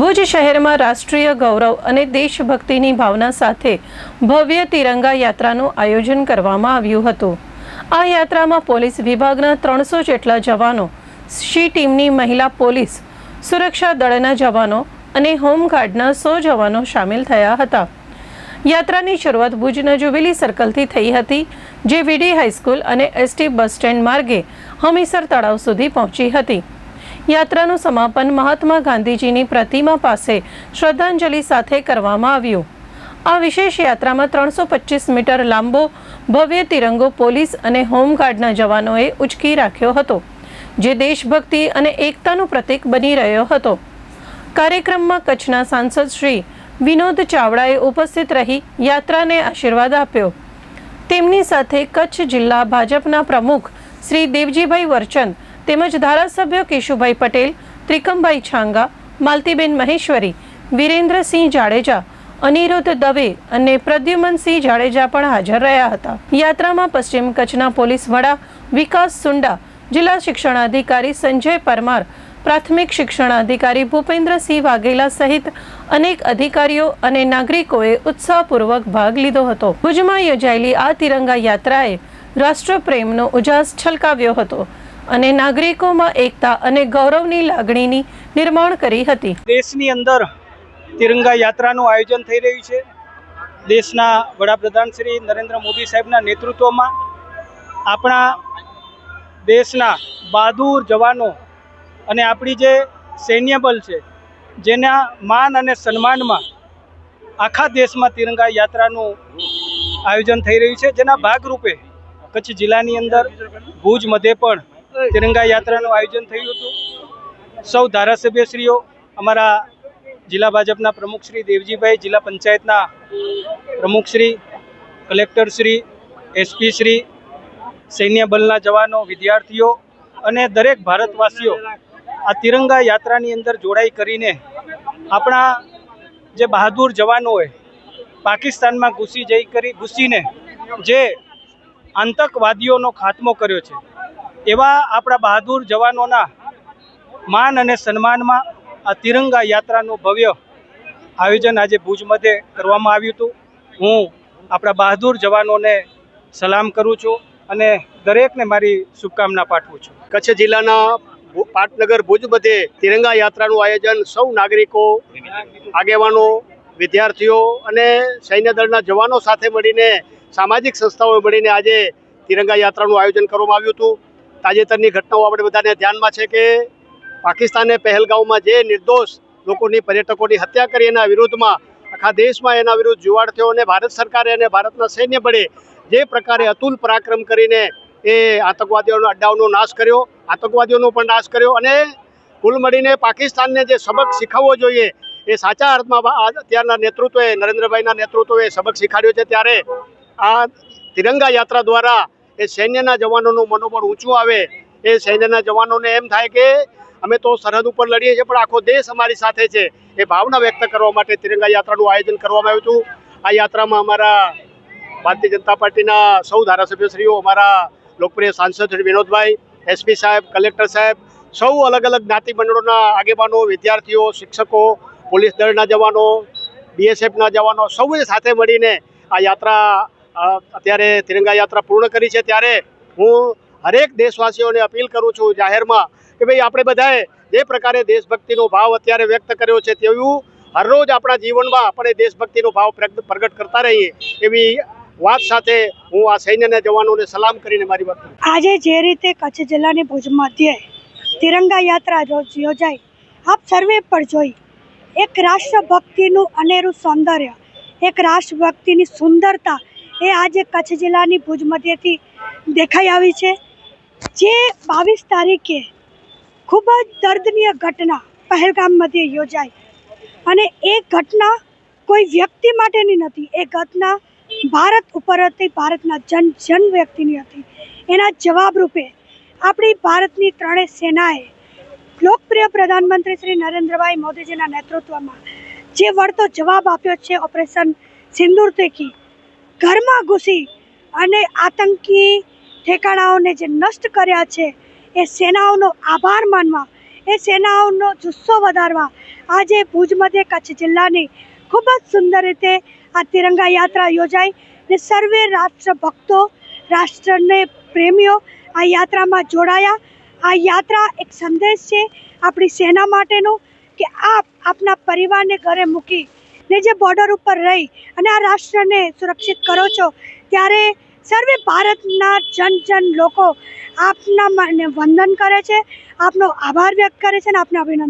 ભુજ શહેરમાં રાષ્ટ્રીય ગૌરવ અને દેશભક્તિની ભાવના સાથે ભવ્ય તિરંગા યાત્રાનું આયોજન કરવામાં આવ્યું હતું. આ યાત્રામાં પોલીસ વિભાગના ત્રણસો જેટલા જવાનો સી ટીમની મહિલા પોલીસ, સુરક્ષા દળના જવાનો અને હોમગાર્ડના સો જવાનો સામેલ થયા હતા. યાત્રાની શરૂઆત ભુજના જુબિલી સર્કલથી થઈ હતી, જે વીડી હાઈસ્કૂલ અને એસટી બસ સ્ટેન્ડ માર્ગે હમીસર તળાવ સુધી પહોંચી હતી. યાત્રાનું સમાપન મહાત્મા ગાંધીજીની પ્રતિમા પાસે શ્રદ્ધાંજલિ સાથે કરવામાં આવ્યું. આ વિશેષ યાત્રામાં ત્રણસો પચીસ મીટર લાંબો ભવ્ય તિરંગો પોલીસ અને હોમગાર્ડના જવાનોએ ઉચકી રાખ્યો હતો, જે દેશભક્તિ અને એકતાનું પ્રતીક બની રહ્યો હતો. કાર્યક્રમમાં કચ્છના સાંસદ શ્રી વિનોદ ચાવડાએ ઉપસ્થિત રહી યાત્રાને આશીર્વાદ આપ્યો. તેમની સાથે કચ્છ જિલ્લા ભાજપના પ્રમુખ શ્રી દેવજીભાઈ વરચંદ તેમજ ધારાસભ્યો કેશુભાઈ પટેલ, ત્રિકમભાઈ છાંગા, માલતીબેન મહેશ્વરી, વિરેન્દ્રસિંહ જાડેજા, અનિરુદ્ધ દવે અને પ્રદ્યુમનસિંહ જાડેજા પણ હાજર રહ્યા હતા. યાત્રામાં પશ્ચિમ કચ્છના પોલીસ વડા વિકાસ સુંડા, જિલ્લા શિક્ષણાધિકારી સંજય પરમાર, પ્રાથમિક શિક્ષણાધિકારી ભૂપેન્દ્રસિંહ વાઘેલા સહિત અનેક અધિકારીઓ અને નાગરિકોએ ઉત્સાહપૂર્વક ભાગ લીધો હતો. ભુજમાં યોજાયેલી આ તિરંગા યાત્રાએ રાષ્ટ્રપ્રેમનો ઉજાસ છલકાવ્યો હતો. અને નાગરિકોમાં એકતા અને ગૌરવની લાગણીની નિર્માણ કરી હતી. દેશની અંદર તિરંગા યાત્રાનું આયોજન થઈ રહ્યું છે. દેશના વડાપ્રધાન શ્રી નરેન્દ્ર મોદી સાહેબના નેતૃત્વમાં આપણા દેશના બહાદુર જવાનો અને આપણી જે સૈન્ય બલ છે, જેના માન અને સન્માનમાં આખા દેશમાં તિરંગા યાત્રાનું આયોજન થઈ રહ્યું છે. જેના ભાગરૂપે કચ્છ જિલ્લાની અંદર ભુજ મધ્યે પણ તિરંગા યાત્રાનું આયોજન થયું હતું. સૌ ધારાસભ્યશ્રીઓ, અમારા જિલ્લા ભાજપના પ્રમુખશ્રી દેવજીભાઈ, જિલ્લા પંચાયતના પ્રમુખશ્રી કલેક્ટરશ્રી એસપીશ્રી સૈન્ય બલના જવાનો, વિદ્યાર્થીઓ અને દરેક ભારતવાસીઓ આ તિરંગા યાત્રાની અંદર જોડાઈ કરીને આપણા જે બહાદુર જવાનોએ પાકિસ્તાનમાં ઘૂસી જઈ કરી, ઘૂસીને જે આતંકવાદીઓનો ખાત્મો કર્યો છે એવા આપણા બહાદુર જવાનોના માન અને સન્માનમાં આ તિરંગા યાત્રાનું ભવ્ય આયોજન આજે ભુજ મધ્યે કરવામાં આવ્યું હતું. હું આપણા બહાદુર જવાનોને સલામ કરું છું અને દરેકને મારી શુભકામના પાઠવું છું. કચ્છ જિલ્લાના પાટનગર ભુજ મધ્યે તિરંગા યાત્રાનું આયોજન સૌ નાગરિકો, આગેવાનો, વિદ્યાર્થીઓ અને સૈન્ય દળના જવાનો સાથે મળીને, સામાજિક સંસ્થાઓએ મળીને આજે તિરંગા યાત્રાનું આયોજન કરવામાં આવ્યું હતું. તાજેતરની ઘટનાઓ આપણે બધાને ધ્યાનમાં છે કે પાકિસ્તાને પહેલગાંવમાં જે નિર્દોષ લોકોની પર્યટકોની હત્યા કરી એના વિરોધમાં આખા દેશમાં એના વિરુદ્ધ જુવાડ થયો અને ભારત સરકારે અને ભારતના સૈન્ય બળે જે પ્રકારે અતુલ પરાક્રમ કરીને એ આતંકવાદીઓના અડ્ડાઓનો નાશ કર્યો, આતંકવાદીઓનો પણ નાશ કર્યો અને કુલ મળીને પાકિસ્તાનને જે સબક શીખવવો જોઈએ એ સાચા અર્થમાં અત્યારના નેતૃત્વે નરેન્દ્રભાઈના નેતૃત્વે સબક શીખાડ્યો છે ત્યારે આ તિરંગા યાત્રા દ્વારા એ સૈન્યના જવાનોનું મનોબળ ઊંચું આવે, એ સૈન્યના જવાનોને એમ થાય કે અમે તો સરહદ ઉપર લડીએ છીએ, પણ આખો દેશ અમારી સાથે છે. એ ભાવના વ્યક્ત કરવા માટે તિરંગા યાત્રાનું આયોજન કરવામાં આવ્યું હતું. આ યાત્રામાં અમારા ભારતીય જનતા પાર્ટીના સૌ ધારાસભ્યશ્રીઓ, અમારા લોકપ્રિય સાંસદ શ્રી વિનોદભાઈ એસપી સાહેબ, કલેક્ટર સાહેબ, સૌ અલગ અલગ જ્ઞાતિ મંડળોના આગેવાનો, વિદ્યાર્થીઓ, શિક્ષકો, પોલીસ દળના જવાનો, બીએસએફના જવાનો, સૌએ સાથે મળીને આ યાત્રા અત્યારે તિરંગા યાત્રા પૂર્ણ કરી છે ત્યારે હું હરેક દેશવાસીઓને અપીલ કરું છું જાહેરમાં કે ભાઈ આપણે બધાએ જે પ્રકારે દેશભક્તિનો ભાવ અત્યારે વ્યક્ત કર્યો છે તેવું હરરોજ આપણા જીવનમાં આપણે દેશભક્તિનો ભાવ પ્રગ- પ્રગટ કરતા રહીએ એવી વાત સાથે હું આ સૈન્યના જવાનોને સલામ કરીને મારી વાત આજે જે રીતે કચ્છ જિલ્લાની ભુજ મધ્યે તિરંગા યાત્રા યોજાઈ, આપ સર્વે પર જોઈ. એક રાષ્ટ્રભક્તિનું અનેરું સૌંદર્ય, એક રાષ્ટ્રભક્તિની સુંદરતા એ આજે કચ્છ જિલ્લાની ભુજ મધ્યથી દેખાઈ આવી છે. જે બાવીસ તારીખે ખૂબ જ દર્દનીય ઘટના પહેલગામ મધ્યે યોજાઈ. અને એ ઘટના કોઈ વ્યક્તિ માટેની નથી. એ ઘટના ભારત ઉપર હતી, ભારતના જન જન વ્યક્તિની હતી. એના જવાબરૂપે આપણી ભારતની ત્રણેય સેનાએ લોકપ્રિય પ્રધાનમંત્રી શ્રી નરેન્દ્રભાઈ મોદીજીના નેતૃત્વમાં જે વળતો જવાબ આપ્યો છે ઓપરેશન સિંદૂર તેકી ઘરમાં ઘૂસી અને આતંકી ઠેકાણાઓને જે નષ્ટ કર્યા છે, એ સેનાઓનો આભાર માનવા, એ સેનાઓનો જુસ્સો વધારવા આજે ભુજ મધ્ય કચ્છ જિલ્લાની ખૂબ જ સુંદર રીતે આ તિરંગા યાત્રા યોજાઈ ને સર્વે રાષ્ટ્રભક્તો, રાષ્ટ્રને પ્રેમીઓ આ યાત્રામાં જોડાયા. આ યાત્રા એક સંદેશ છે આપણી સેના માટેનો કે આપ આપના પરિવારને ઘરે મૂકી ને જે બોર્ડર ઉપર રહી અને આ રાષ્ટ્રને સુરક્ષિત કરો છો, ત્યારે સર્વે ભારતના જન જન લોકો આપના વંદન કરે છે, આપનો આભાર વ્યક્ત કરે છે અને આપને અભિનંદન